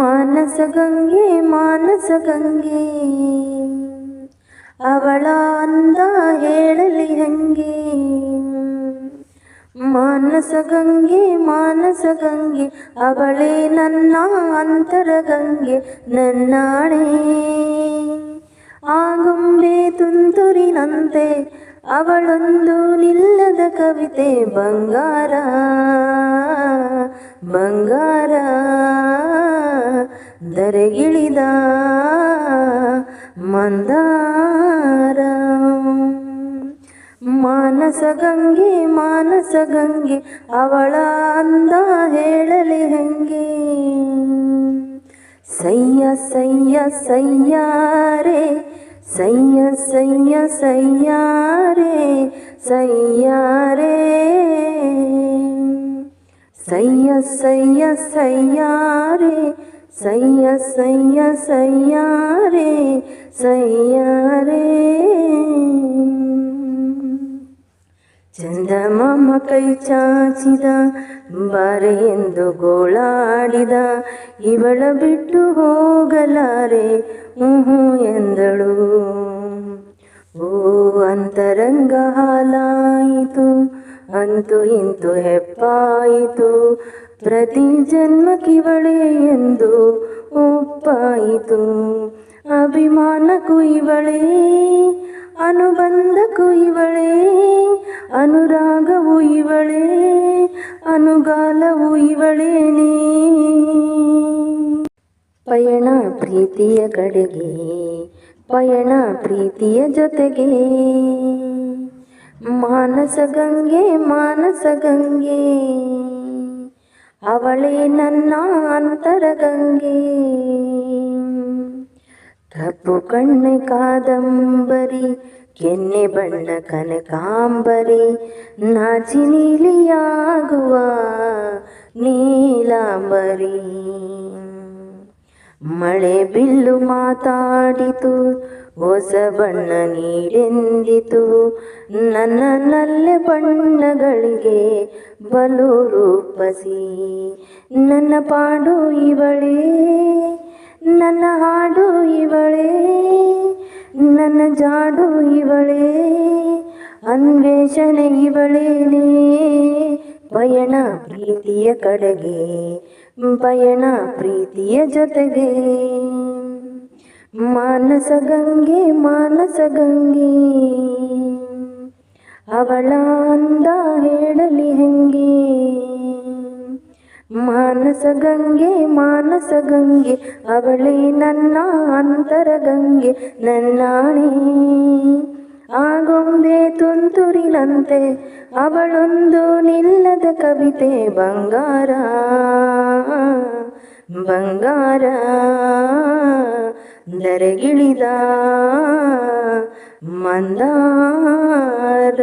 ಮಾನಸ ಗಂಗೆ ಮಾನಸ ಗಂಗೆ ಅವಳ ಅಂದ ಹೇಳಲಿ ಹಂಗೆ ಮಾನಸ ಗಂಗೆ ಮಾನಸ ಗಂಗೆ ಅವಳೇ ನನ್ನ ಅಂತರ ಗಂಗೆ ನನ್ನಾಣೆ ಆಗುಂಬೆ ತುಂತುರಿನಂತೆ ಅವಳೊಂದು ನಿಲ್ಲದ ಕವಿತೆ, ಬಂಗಾರ ಬಂಗಾರ ದರೆಗಿಳಿದ ಮಂದಾರ. ಮಾನಸ ಗಂಗೆ ಮಾನಸ ಗಂಗೆ, ಅವಳ ಅಂದ ಹೇಳಲಿ ಹೆಂಗೆ? ಸಯ್ಯ ಸಯ್ಯ, ಸಯ್ಯಾರೆ ಸಯ್ಯ ಸಯ್ಯ ಸಯ್ಯಾರೆ ಸಯ್ಯಾರೆ ಸಯ್ಯ ಸಯ್ಯ ಸಯ್ಯಾರೆ ಸಯ್ಯ ಸಯ್ಯ ಸಯ್ಯಾರೆ ಸಯ್ಯಾರೆ ಚಂದಮಾಮ ಕೈ ಚಾಚಿದ, ಬಾರೆ ಎಂದು ಗೋಳಾಡಿದ, ಇವಳ ಬಿಟ್ಟು ಹೋಗಲಾರೆ. ಹ್ಞೂ ಎಂದಳು. ಓ ಅಂತರಂಗ ಹಾಲಾಯಿತು, ಅಂತೂ ಇಂತು ಹೆಪ್ಪಾಯಿತು. ಪ್ರತಿ ಜನ್ಮ ಕಿವಳೆ ಎಂದು ಒಪ್ಪಾಯಿತು. ಅಭಿಮಾನ ಇವಳೇ ಅನುಬಂಧ ಇವಳೇ, ಅನುರಾಗವು ಇವಳೇ, ಅನುಗಾಲವು ಇವಳೇನೇ? ಪಯಣ ಪ್ರೀತಿಯ ಕಡೆಗೆ, ಪಯಣ ಪ್ರೀತಿಯ ಜೊತೆಗೆ. ಮಾನಸ ಗಂಗೆ ಮಾನಸ ಗಂಗೆ, ಅವಳೇ ನನ್ನ ಅಂತರ ಗಂಗೆ. ಕಪ್ಪು ಕಣ್ಣೆ ಕಾದಂಬರಿ, ಕೆನ್ನೆ ಬಣ್ಣ ಕನಕಾಂಬರಿ, ನಾಚಿ ನೀಲಿಯಾಗುವ ನೀಲಾಂಬರಿ. ಮಳೆ ಬಿಲ್ಲು ಮಾತಾಡಿತು, ಹೊಸ ಬಣ್ಣ ನೀಡೆಂದಿತು. ನನ್ನ ನಲ್ಲೆ ಬಣ್ಣಗಳಿಗೆ ಬಲು ರೂಪಸಿ. ನನ್ನ ಪಾಡು ಇವಳೇ, ನನ್ನ ಹಾಡು ಇವಳೇ, ನನ್ನ ಜಾಡು ಇವಳೇ, ಅನ್ವೇಷಣೆ ಇವಳೇನೇ. ಪಯಣ ಪ್ರೀತಿಯ ಕಡೆಗೆ ಪಯಣ ಪ್ರೀತಿಯ ಜೊತೆಗೆ ಮಾನಸ ಗಂಗೆ ಮಾನಸ ಗಂಗೆ ಅವಳ ಅಂದ ಹೇಳಲಿ ಹೆಂಗೆ ಮಾನಸ ಗಂಗೆ ಮಾನಸ ಗಂಗೆ ಅವಳೇ ನನ್ನ ಅಂತರ ಗಂಗೆ ನನ್ನಾಣೆ ಆಗೊಂಬೆ ತುಂತುರಿನಂತೆ ಅವಳೊಂದು ನಿಲ್ಲದ ಕವಿತೆ ಬಂಗಾರ. ಬಂಗಾರ ದರೆಗಿಳಿದ ಮಂದಾರ.